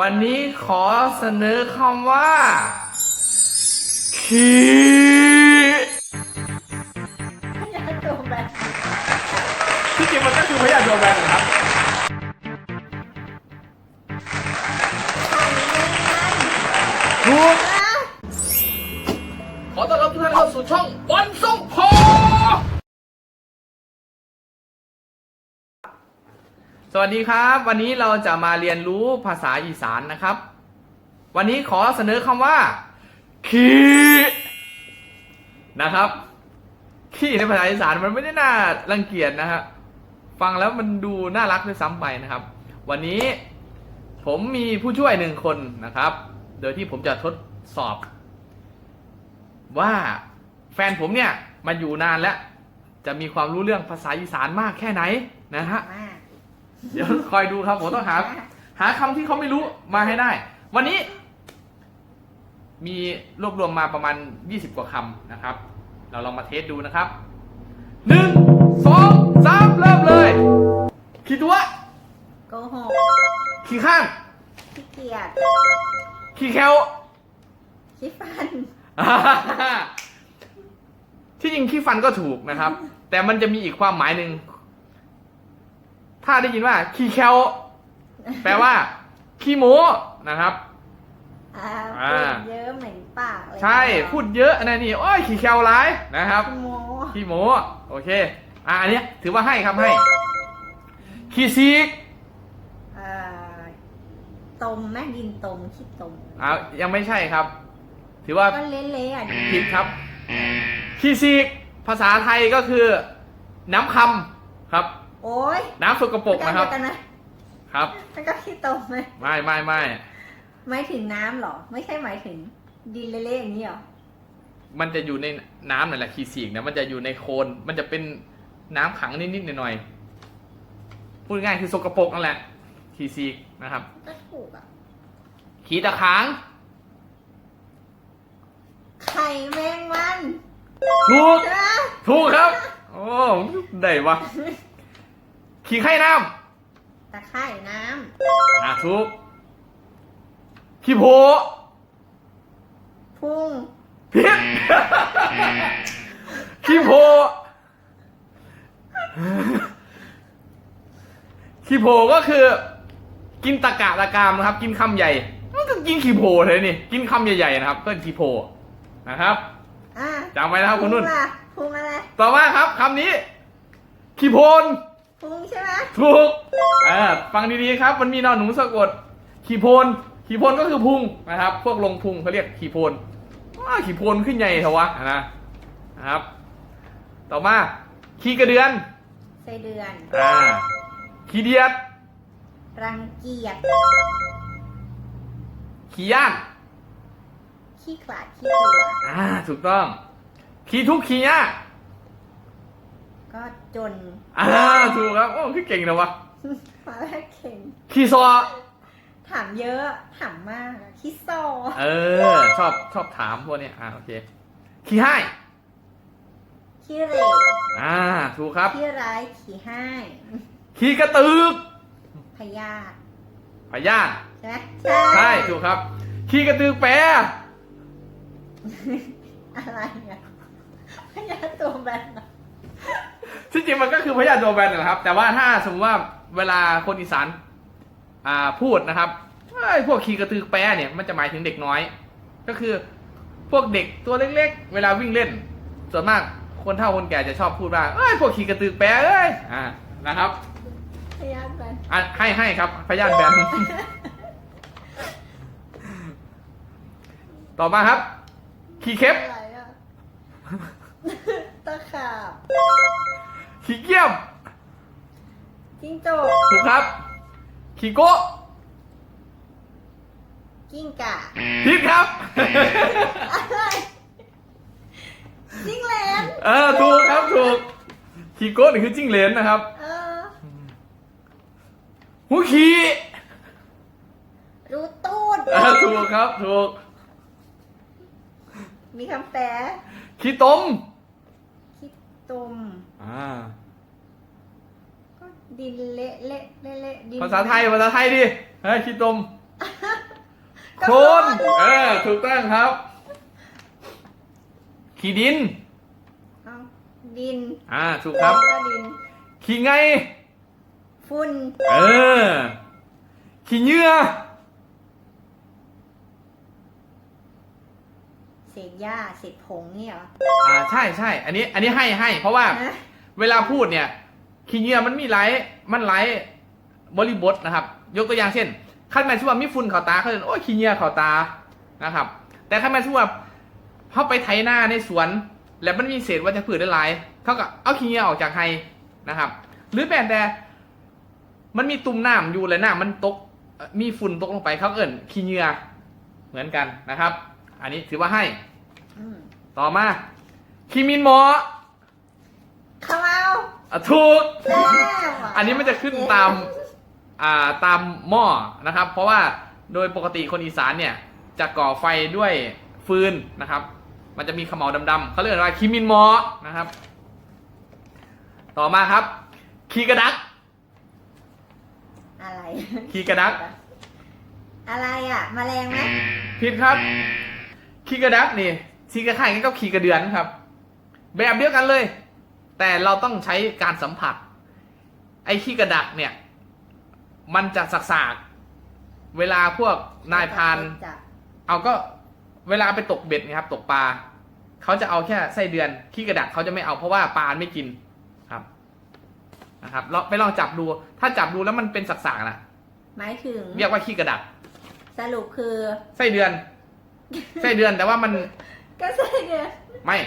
วันนี้ขอเสนอคำว่าขี้อยากตัวแบบที่จริงมันก็คือพยาธิโดแบนนะครับ ถูก ขอต้อนรับทุกท่านเข้าสู่ช่องบอลส่ง สวัสดีครับ วันนี้เราจะมาเรียนรู้ภาษาอีสานนะครับ วันนี้ขอเสนอคำว่า ขี้นะครับ ขี้ในภาษาอีสานมันไม่ได้น่ารังเกียจนะฮะฟังแล้วมันดูน่ารักด้วยซ้ำไปนะครับ วันนี้ผมมีผู้ช่วยหนึ่งคนนะครับ โดยที่ผมจะทดสอบ ว่าแฟนผมเนี่ยมาอยู่นานแล้ว จะมีความรู้เรื่องภาษาอีสานมากแค่ไหนนะฮะ มาก เดี๋ยวคอยดูครับผมต้องหา หาคำที่เขาไม่รู้มาให้ได้ วันนี้ มีรวบรวมมาประมาณ 20 กว่าคำนะครับ เราลองมาเทสดูนะครับ หนึ่ง สอง สาม เริ่มเลย ขี้ตัว โกหกขี้ข้าง ขี้เกียจขี้แคลขี้ฟัน ที่จริงขี้ฟันก็ถูกนะครับ แต่มันจะมีอีกความหมายหนึ่ง ถ้าได้ยินว่าขี้แคลแปลว่าขี้โม้นะครับ อ่าอ่า พูดเยอะเหม็นปากเลยใช่พูดเยอะนะนี่โอ้ยขี้แคลร้ายนะครับขี้โมขี้โม้โอเคอ่าอันเนี้ยถือว่าให้ครับให้ขี้ซีกอ่าตมแม่ดินตมขี้ตมอ่ายังไม่ใช่ครับ ถือว่าก็เละๆอะดิผิดครับขี้ซีกภาษาไทยก็คือ น้ำคำครับ โอ้ยน้ำสกปรกนะครับ กันไหมครับ มันก็ขี้ตมไหมไม่ไม่ไม่หมายถึงน้ำเหรอ ไม่ใช่หมายถึงดินเละๆอย่างนี้เหรอ มันจะอยู่ในน้ำนั่นแหละขี้ซีกเนี่ยมันจะอยู่ในโคลนมันจะเป็นน้ำขังนิดๆหน่อยๆพูดง่ายๆคือสกปรกนั่นแหละขี้ซีกนะครับ ก็ถูกอะ ขี้ตะขางไข่แมงวันถูกใช่ไหมถูกครับ โอ้ ได้วะ ขี้ไข่น้ตะไคร่น้ำอะถูกขี้โพำพุงผิด ขี้โพขี้โพก็คือ กินตะกะตะกามนะครับ กินคำใหญ่มันก็กินขี้โพเลยนี่ กินคำใหญ่ๆนะครับ ก็ขี้โพนะครับอะจำไว้นะครับคุณนุ่น พุงล่ะพุงอะไร ต่อมาครับคำนี้ขี้โพน พุงใช่ไหมถูกอ่าฟังดีๆครับ มันมีนอนหนูสะกด ขี่โพน ขี่โพนก็คือพุงนะครับ พวกลงพุงเขาเรียกขี่โพนว้าขี่โพนขึ้นใหญ่เถอะวะนะนะครับ ต่อมา ขี่กระเดือนไส้เดือน อ่าขี่เดียด รังเกียจ ขี่ย่าน ขี้ขลาดขี้กลัว อ่า ถูกต้อง ขี่ทุกข์ขี่ยาก ก็จนอ่าถูกครับโอ้คือเก่งนะวะมาแรกเข่งขี่ซอถามเยอะถามมากอะขี้โซเออ ชอบชอบถามพวกเนี้ยอ่าโอเคขี่ให้ขี้เหร่อ่าถูกครับขี้ร้ายขี้ให้ขี่กระตือกพยาธิพยาธิใช่ไหมใช่ถูกครับขี่กระตือแปรอะไรอะพยาธิตัวแบนอะ ที่จริงมันก็คือพยาธิตัวแบนนะครับ แต่ว่าถ้าสมมติว่าเวลาคนอีสานอ่าพูดนะครับไอ้ยพวกขี่กระตือแปรเนี่ยมันจะหมายถึงเด็กน้อย ก็คือพวกเด็กตัวเล็กๆ เวลาวิ่งเล่น ส่วนมากคนเฒ่าคนแก่จะชอบพูดว่าเอ้ยพวกขี่กระตือแปรเอ้ยอ่านะครับพยาธิแบนอะให้ให้ครับพยาธิแบน ต่อมาครับ ขี่เข็บอะไรอะตะขาบ ขี่เกียมจิ้งจกถูกครับ ขี่โกะกิ้งก่าผิดครับ อะไรจิ้งเหลนเออถูกครับถูก ขี่โกะนี่คือจิ้งเหลนนะครับ เออ หูขี่รูตูดเออถูกครับถูก มีคำแปลขี่ตมขี้ตุ่ม อ่า ก็ดินเละเละเละเละดินภาษาไทย ภาษาไทยดิ เฮ้ยขี่ตมโคลนเออ ถูกต้องครับ ขี้ดิน เอาดินอ่า ถูกครับ ก็ดิน ขี้ไง ฝุ่น เออ ขี้เหงื่อ เศษหญ้าเศษผงนี่เหรอ อ่า ใช่ใช่ อันนี้ อันนี้ให้ให้ เพราะว่า ฮะ เวลาพูดเนี่ยขี้เหงื่อมันมีหลายมันหลายบริบทนะครับ ยกตัวอย่างเช่นขั้นแมนชื่อว่ามีฝุ่นเข่าตาเขาจะโอ้ยขี้เหงื่อเข่าตานะครับ แต่ขั้นแมนชื่อว่าเขาไปไถหน้าในสวน แล้วมันมีเศษวัชพืชได้หลายเขาก็เอาขี้เหงื่อออกจากไฮนะครับ หรือแม้แต่มันมีตุ่มน้ำอยู่แล้วน้ำมันตกเอ่อมีฝุ่นตกลงไปเขาก็เอิ่นขี้เหงื่อเหมือนกันนะครับ อันนี้ถือว่าให้อืมต่อมาคีมินหมอ ข้าวเอาอะถูกแล้วอันนี้มันจะขึ้นตามอ่าตามหม้อนะครับ เพราะว่าโดยปกติคนอีสานเนี่ยจะก่อไฟด้วยฟืนนะครับ มันจะมีขมเหลาดำๆเขาเรียกว่าคีมินหมอนะครับ ต่อมาครับ คีกระดัก อะไร คีกระดัก อะไรอะแมลงไหมผิดครับ คีกระดักนี่ชีกระไข่กันก็คีกระเดือนครับ แบบเดียวกันเลย แต่เราต้องใช้การสัมผัส ไอ้ขี้กระดักเนี่ย มันจะสากๆเวลาพวกนายพรานจับเอาก็เวลาไปตกเบ็ดนะครับ ตกปลาเขาจะเอาแค่ไส้เดือนขี้กระดักเขาจะไม่เอาเพราะว่าปลาไม่กินครับนะครับเราไปลองจับดู ถ้าจับดูแล้วมันเป็นสากๆนะหมายถึงเรียกว่าขี้กระดักสรุปคือ ไส้เดือน ไส้เดือนแต่ว่ามันก็ใช่เดือนไม่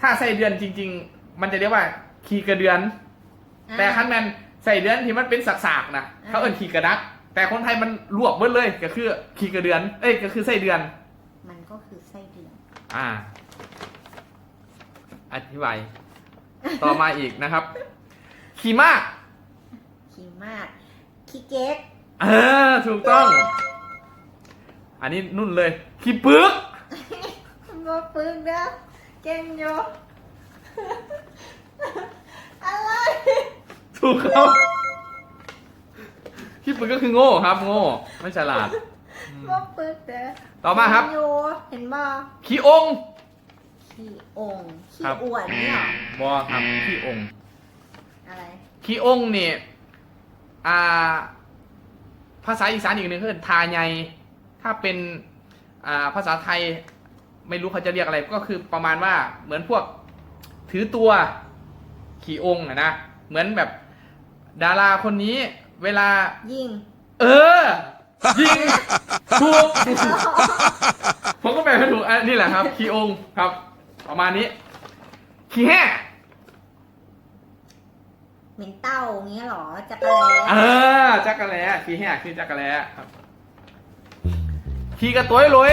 ถ้าไส้เดือนจริง ๆ มันจะเรียกว่าขี้กระเดือน แต่คันแมนใส่เดือนที่มันเป็นสากๆนะเขาเอิ้นขี้กระดัก แต่คนไทยมันรวบเบิดเลยก็คือขี้กระเดือน เอ้ยก็คือไส้เดือน มันก็คือไส้เดือน อ่า อธิบาย ต่อมาอีกนะครับ ขี่ม้าขี้มากขี้เก๊กเออถูกต้อง อันนี้นุ่นเลย ขี่ปึกมาปึกเด้อเก่งอยู่ อะไร ถูกครับขี่ปึกก็คือโง่ครับ โง่ ไม่ฉลาดอืมมาปึกเด้อต่อมาครับเก่งอยู่เห็นบ่ขี่องค์ ขี้องค์ขี้ครับอวดเนี่ยเหรอบอครับขี่องค์อะไร ขี้องค์นี่อ่า ภาษาอีสานอีกหนึ่งคือทาไยถ้าเป็นอ่าภาษาไทย ไม่รู้เขาจะเรียกอะไร ก็คือประมาณว่าเหมือนพวก ถือตัวขี่องค์นะนะเหมือนแบบ ดาราคนนี้ เวลา ยิง เออ ยิงถูกผมก็แปลไม่ถูกอันนี่แหละครับ ขี่องค์ครับ ประมาณนี้ ขี่แห่เหม็นเต้าอย่างเงี้ยเหรอจักรแลเออจักรแล้ขี่แห่คือจักรแล้ครับขี่กระตุ้ยลุย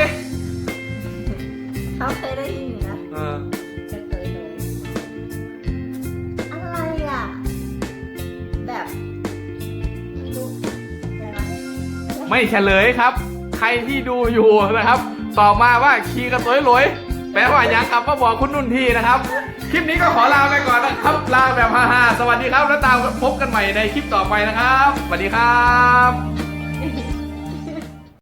เขาเคยได้ยินอยู่นะเออ ไม่เฉลยครับ ใครที่ดูอยู่นะครับตอบมาว่าขี่กระตุ้ยลุยแปลว่าอย่างครับมาบอกคุณนุ่นทีนะครับ คลิปนี้ก็ขอลาไปก่อนนะครับลาแบบฮาๆสวัสดีครับแล้วตามพบกันใหม่ในคลิปต่อไปนะครับสวัสดีครับ